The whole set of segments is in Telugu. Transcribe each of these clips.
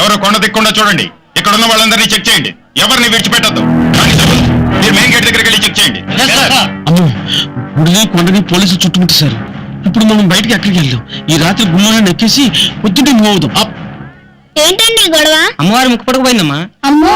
ఎవరు కొండ దిక్కుండా చూడండి. ఇక్కడ ఉన్న వాళ్ళందరినీ చెక్ చేయండి. ఎవరిని విడిచిపెట్టద్దు. మీరు మెయిన్ గేట్ దగ్గరికి వెళ్ళి చెక్ చేయండి. అమ్మో గుడిని కొండని పోలీసులు చుట్టుముట్టేశారు ఇప్పుడు మనం బయటికి ఎక్కడికి వెళ్దాం ఈ రాత్రి గుళ్ళోనే నెక్కేసి పొద్దున్నే మూవ్ అవుదాం. అప్. ఏంటండి గొడవ? అమ్మవారి ముక్కు పడకపోయిందమ్మా. అమ్మా!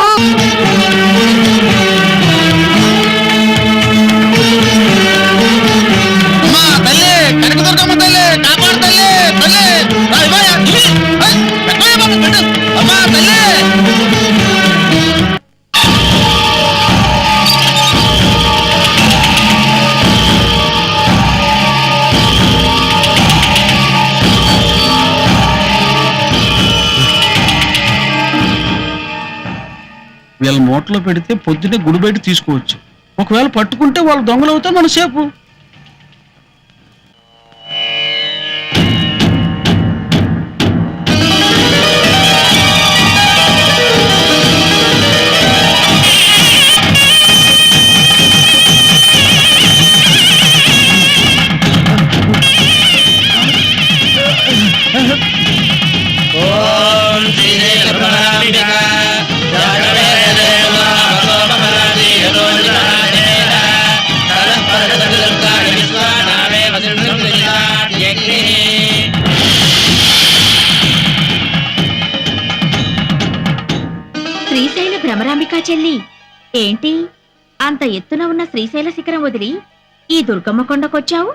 వీళ్ళ మూటలో పెడితే పొద్దునే గుడి బయట తీసుకోవచ్చు. ఒకవేళ పట్టుకుంటే వాళ్ళు దొంగలు మన సేపు. చెల్లి. ఏంటి? అంత ఎత్తున ఉన్న శ్రీశైల శిఖరం వదిలి ఈ దుర్గమ్మ కొండకొచ్చావు?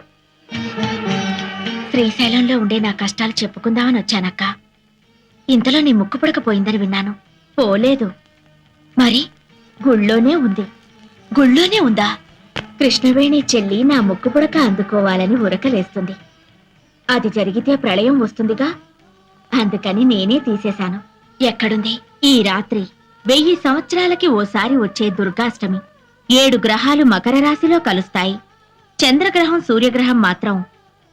శ్రీశైలంలో ఉండే నా కష్టాలు చెప్పుకుందామని వచ్చానక్క. ఇంతలో నీ ముక్కు పుడకపోయిందని విన్నాను. పోలేదు. మరి? గుళ్ళోనే ఉంది. గుళ్ళోనే ఉందా? కృష్ణవేణి చెల్లి నా ముక్కు పుడక అందుకోవాలని ఉరకలేస్తుంది అది జరిగితే ప్రళయం వస్తుందిగా. అందుకని నేనే తీసేశాను. ఎక్కడుంది? ఈ రాత్రి. వెయ్యి సంవత్సరాలకి ఓసారి వచ్చే దుర్గాష్టమి. ఏడు గ్రహాలు మకర రాశిలో కలుస్తాయి. చంద్రగ్రహం సూర్యగ్రహం మాత్రం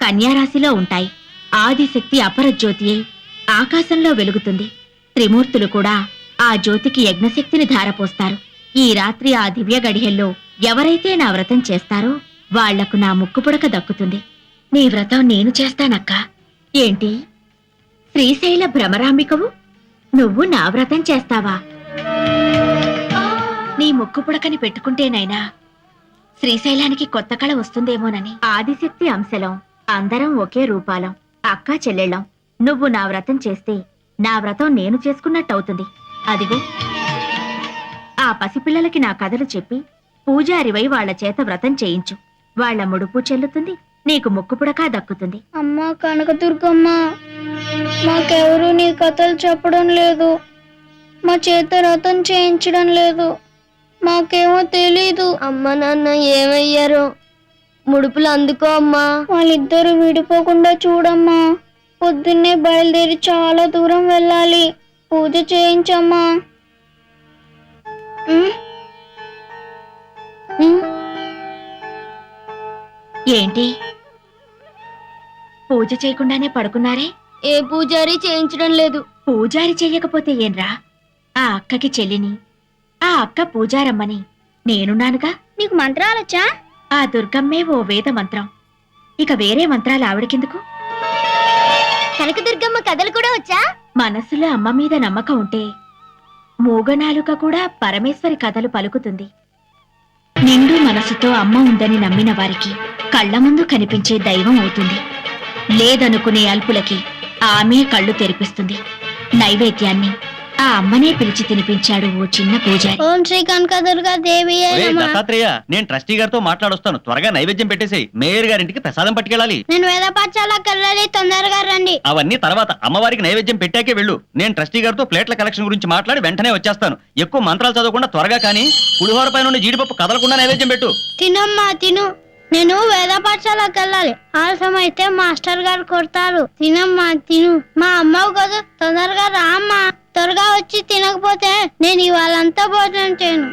కన్యారాశిలో ఉంటాయి. ఆదిశక్తి అపరజ్యోతియే ఆకాశంలో వెలుగుతుంది. త్రిమూర్తులు కూడా ఆ జ్యోతికి యజ్ఞశక్తిని ధారపోస్తారు. ఈ రాత్రి ఆ దివ్య గడియల్లో ఎవరైతే నా వ్రతం చేస్తారో వాళ్ళకు నా ముక్కుపుడక దక్కుతుంది. నీ వ్రతం నేను చేస్తానక్క. ఏంటి? శ్రీశైల భ్రమరాంబికవు? నువ్వు నా వ్రతం చేస్తావా? నీ ముక్కు పుడకని పెట్టుకుంటేనైనా శ్రీశైలానికి కొత్త కళ వస్తుందేమోనని. ఆదిశక్తి అంశలం అందరం ఒకే రూపాలం అక్కా చెల్లెళ్ళం. నువ్వు నా వ్రతం చేస్తే నా వ్రతం నేను చేసుకున్నట్టవుతుంది. అదిగో. ఆ పసిపిల్లలకి నా కథలు చెప్పి పూజారివై వాళ్ళ చేత వ్రతం చేయించు. వాళ్ళ ముడుపు చెల్లుతుంది నీకు ముక్కు పుడక దక్కుతుంది. అమ్మా కనకదుర్గమ్మ మాకెవరు నీ కథలు చెప్పడం లేదు. మా చేత రథం చేయించడం లేదు. మాకేమో తెలీదు. అమ్మ నాన్న ఏమయ్యారో? ముడుపులు అందుకో అమ్మా. వాళ్ళిద్దరూ విడిపోకుండా చూడమ్మా. పొద్దున్నే బయలుదేరి చాలా దూరం వెళ్ళాలి. పూజ చేయించమ్మా. ఏంటి? పూజ చేయకుండానే పడుకున్నారే? ఏ పూజారి చేయించడం లేదు. పూజారి చెయ్యకపోతే ఏంరా? ఆ అక్కకి చెల్లిని ఆ అక్క పూజారమ్మని. నేనున్నానుగా నీకు మంత్రాలొచ్చా? ఆ దుర్గమ్మే ఓ వేద మంత్రం. ఇక వేరే మంత్రాలు ఆవిడకెందుకు? కనకదుర్గమ్మ కథలు కూడా వచ్చా? మనసులో అమ్మ మీద నమ్మకం ఉంటే మూగనాలుక కూడా పరమేశ్వరి కథలు పలుకుతుంది. నిండు మనసుతో అమ్మ ఉందని నమ్మిన వారికి కళ్ళ ముందు కనిపించే దైవం అవుతుంది. లేదనుకునే అల్పులకి ఆమె కళ్ళు తెరిపిస్తుంది. నైవేద్యాన్ని ఆ అమ్మనే పిలిచి తినిపించాడు ఓ చిన్న పూజారి. ఓం శ్రీ కనకదుర్గా దేవి ఒరేయ్ దత్తాత్రేయ నేను ట్రస్టీ గారితో మాట్లాడొస్తాను. త్వరగా నైవేద్యం పెట్టేసేయ్. మేయర్ గారింటికి ప్రసాదం పట్టుకెళ్ళాలి. నేను వేద పాఠశాలకు వెళ్ళాలి తొందరగా రండి. అవన్నీ తర్వాత అమ్మవారికి నైవేద్యం పెట్టాకే వెళ్ళు. నేను ట్రస్టీ గారితో ప్లేట్ల కలెక్షన్ గురించి మాట్లాడి వెంటనే వచ్చేస్తాను. ఎక్కువ మంత్రాలు చదవకుండా త్వరగా కానీ పులిహోర పైన ఉన్న జీడిపప్పు కదలకుండా నైవేద్యం పెట్టు. తినమ్మా తిను. నేను వేద పాఠశాలకు వెళ్ళాలి ఆలస్యం అయితే మాస్టర్ గారు కొడతారు. తినమ్మా తిను. మా అమ్మవు కదా తొందరగా రా అమ్మా త్వరగా వచ్చి తినకపోతే నేను ఇవాళంతా భోజనం చేయను.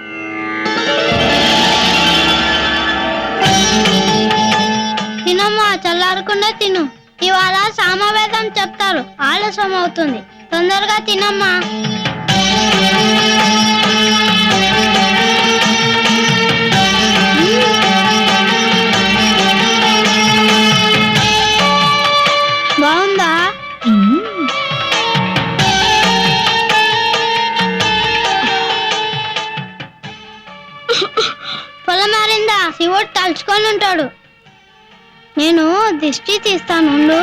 తినమ్మా చల్లారకుండా తిను. ఇవాళ సామవేదం చెప్తారు. ఆలస్యం అవుతుంది తొందరగా తినమ్మా. తలుచుకొని ఉంటాడు నేను దిష్టి తీస్తాను.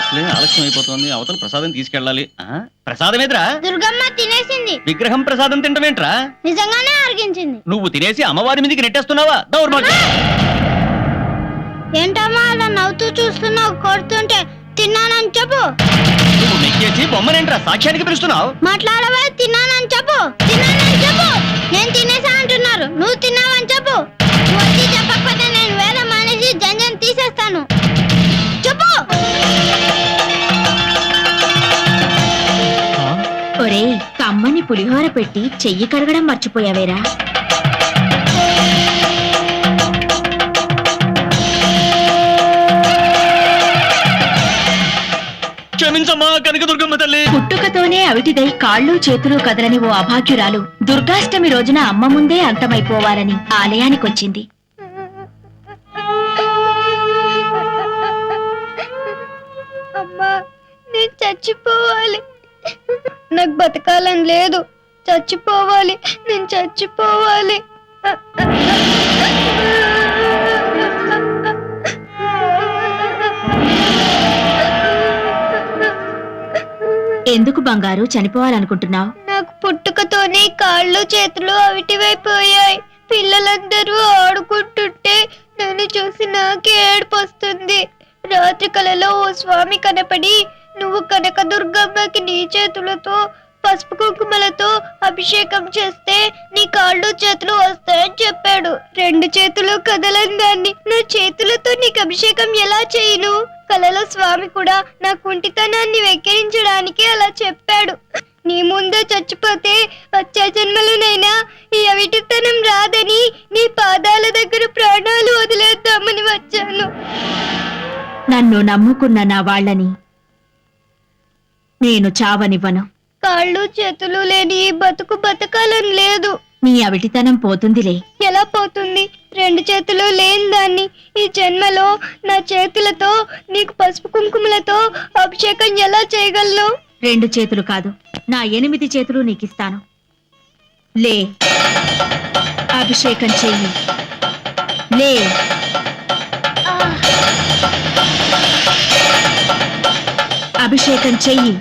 అసలే ఆలస్యం అయిపోతుంది. అవతల ప్రసాదం తీసుకెళ్ళాలి. ఆ? ప్రసాదం ఎదురా దుర్గమ్మ తినేసింది. విగ్రహం ప్రసాదం తింటమేంట్రా? నిజంగానే అరిగించింది నువ్వు తినేసి అమ్మవారి మీదకి నెట్టేస్తున్నావా? దౌర్భాగ్యం. ఏంటమ్మా అలా నవ్వుతూ చూస్తున్నావు? కొడుతుంటే తిన్నానని చెప్పు. నువ్వు నెక్కేసి బొమ్మనేంట్రా సాక్ష్యానికి పిలుస్తున్నావు? మాట్లాడవే తిన్నానని చెప్పు. తిన్నానని చెప్పు. నేను తినేసా అంటున్నారు. నువ్వు తిన్నావని చెప్పు. నువ్వు వచ్చి చెప్పకపోతే నేను వేరే మానేసి జంజన్ తీసేస్తాను. చెప్పు. ఒరేయ్ కమ్మని పులిహోర పెట్టి చెయ్యి కడగడం మర్చిపోయావేరా? క్షమించమ్మా కనకదుర్గమ్మ తల్లి. పుట్టుకతోనే అవిటిదై కాళ్ళు చేతులు కదలని ఓ అభాగ్యురాలు దుర్గాష్టమి రోజున అమ్మ ముందే అంతమైపోవాలని ఆలయానికొచ్చింది. అమ్మా నేను చచ్చిపోవాలి. నాకు బతకాలని లేదు. చచ్చిపోవాలి. నేను చచ్చిపోవాలి. ఎందుకు బంగారు? చనిపోవాలనుకుంటున్నావు? నాకు పుట్టుకతోనే కాళ్ళు చేతులు అవిటివైపోయాయి. పిల్లలందరూ ఆడుకుంటుంటే నన్ను చూసి నాకే ఏడుపొస్తుంది. రాత్రి కలలో ఓ స్వామి కనపడి నువ్వు కనకదుర్గమ్మకి నీ చేతులతో పసుపు కుంకుమలతో అభిషేకం చేస్తే నీ కాళ్ళు చేతులు వస్తాయని చెప్పాడు. రెండు చేతులు కదలని దాన్ని నా చేతులతో నీకు అభిషేకం ఎలా చేయను? కలలో స్వామి కూడా నా కుంటితనాన్ని వెక్కిరించడానికి అలా చెప్పాడు. నీ ముందే చచ్చిపోతే వచ్చే జన్మలోనైనా ఈ అవిటితనం రాదని నీ పాదాల దగ్గర ప్రాణాలు వదిలేద్దామని వచ్చాను. నన్ను నమ్ముకున్న నా వాళ్ళని నేను చావనివ్వను. కాళ్ళు చేతులు లేని బతుకు బతకాలని లేదు. నీ అవిటితనం పోతుందిలే. ఎలా పోతుంది? రెండు చేతులు లేని దాన్ని ఈ జన్మలో నా చేతులతో నీకు పసుపు కుంకుమలతో అభిషేకం ఎలా చేయగలను? రెండు చేతులు కాదు నా ఎనిమిది చేతులు నీకిస్తాను. లే అభిషేకం చెయ్యి. లే. అభిషేకం చెయ్యి.